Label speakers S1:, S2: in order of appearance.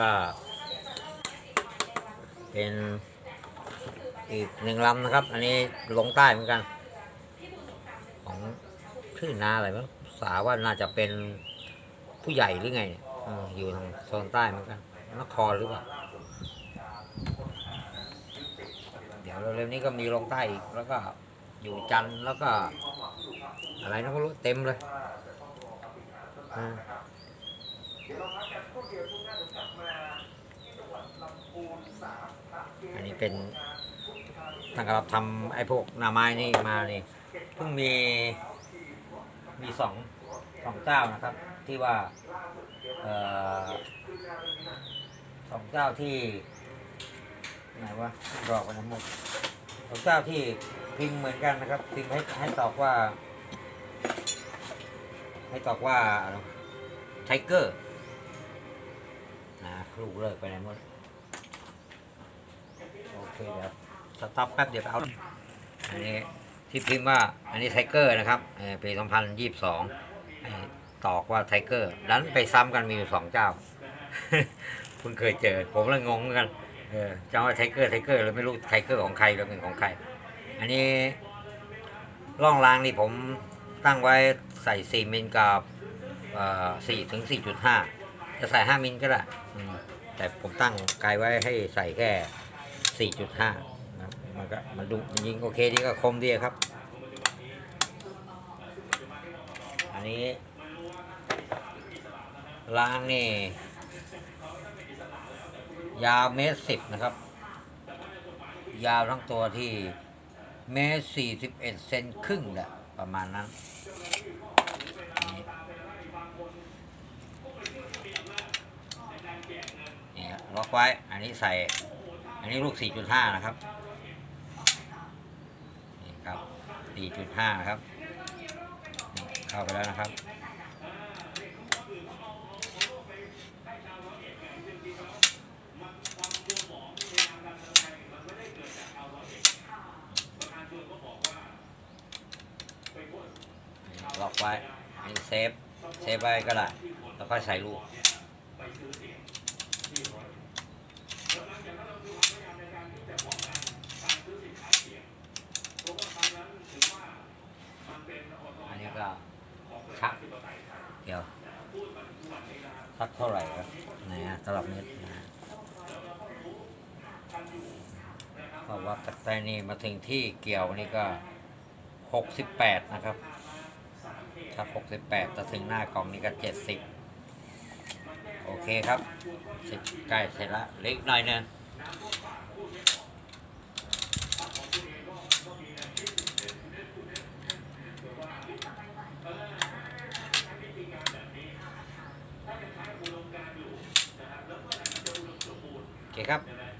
S1: ก็เป็นอีกหนึ่งลำนะครับ อันนี้ลงใต้เหมือนกัน ของชื่อนาอะไรมั้งสาว่าน่าจะเป็นผู้ใหญ่หรือไงเนี่ยอยู่ทางโซนใต้เหมือนกันนครหรือเปล่าเดี๋ยวเร็วๆนี้ก็มีลงใต้อีกแล้วก็อยู่จันทร์แล้วก็ อะไรนะก็รู้เต็มเลยอ่า อันนี้เป็นทางเราทำไอ้พวกหนาไม้นี่มานี่เพิ่งมีมีสองสองเจ้านะครับ ที่ว่าออสองเจ้าที่ไหนวะรอกไปนะมุกสองเจ้าที่พิมพ์เหมือนกันนะครับ พิมพ์ให้ให้ตอบว่า ให้ตอบว่าไทเกอร์นะลูกเลิกไปไหนหมด เคเดี๋ยวสต็อปแป๊บเดี๋ยวไปเอา อันนี้ที่พิมพ์ว่าอันนี้ไทเกอร์นะครับเอ่อปี 2022ตอกว่าไทเกอร์ดันไปซ้ำกันมีอยู่สองเจ้าเพิ่งเคยเจอ ผมเลยงงเหมือนกันเออจำว่าไทเกอร์ไทเกอร์เลยไม่รู้ไทเกอร์ของใครแล้วเป็นของใคร อันนี้ร่องรางนี่ผมตั้งไว้ใส่4มิลกับเอ่อ4ถึง4.5จะใส่5มิลก็ได้แต่ผมตั้งไกลไว้ให้ใส่แค่ 4.5นะมันก็มันดูยิงโอเคดีก็คมดีครับ อันนี้รางนี่ ยาวเมตรสิบนะครับ ยาวทั้งตัวที่เมตรสี่สิบเอ็ดเซนครึ่งแหละประมาณนั้นนี่นี่ครับล็อกไว้ อันนี้ใส่ อันนี้ลูก 4.5 นะครับ นี่ครับ 4.5 ครับ เข้าไปแล้วนะครับ ล็อกไว้เซฟ เซฟไว้ก็ได้ แล้วค่อยใส่ลูก อันนี้ ก็ชักเดี๋ยวชักเท่าไหร่ครับไหนอะตลับเมตรนะเพราะว่าจากแต่นี่มาถึงที่เกี่ยวนี่ก็หกสิบแปดนะครับ ถ้า 68ถ้าถึงหน้ากล่องนี้ก็ 70 โอเคครับใกล้เสร็จละเล็กหน่อยนึง เคครับ